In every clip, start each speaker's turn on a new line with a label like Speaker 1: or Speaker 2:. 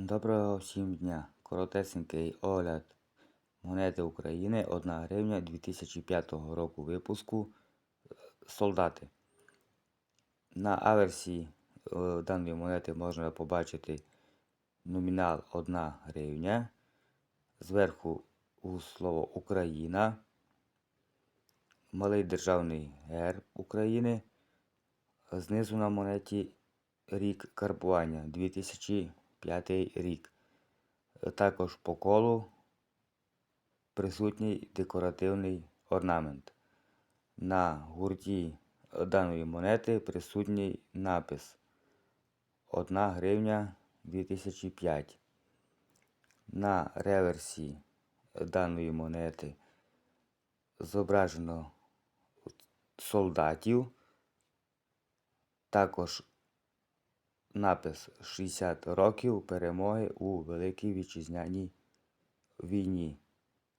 Speaker 1: Доброго всім дня! Коротесенький огляд монети України 1 гривня 2005 року випуску солдати. На аверсі е, даної монети можна побачити номінал 1 гривня. Зверху слово Україна, малий державний герб України. Знизу на монеті рік карбування 2005 рік. Також по колу присутній декоративний орнамент. На гурті даної монети присутній напис 1 гривня 2005. На реверсі даної монети зображено солдатів. Також напис 60 років перемоги у Великій Вітчизняній війні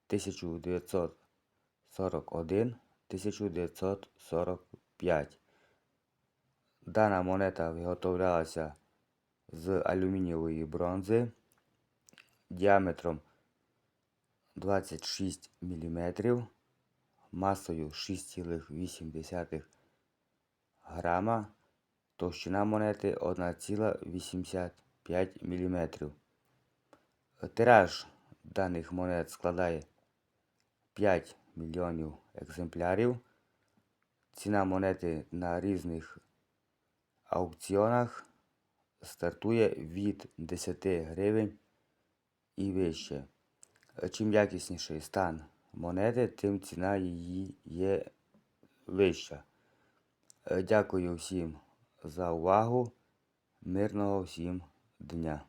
Speaker 1: 1941-1945. Дана монета виготовлялася з алюмінієвої бронзи діаметром 26 мм, масою 6,8 грама. Товщина монети 1,85 мм. Тираж даних монет складає 5 мільйонів екземплярів. Ціна монети на різних аукціонах стартує від 10 гривень і вище. Чим якісніший стан монети, тим ціна її є вища. Дякую всім за увагу. Мирного всім дня!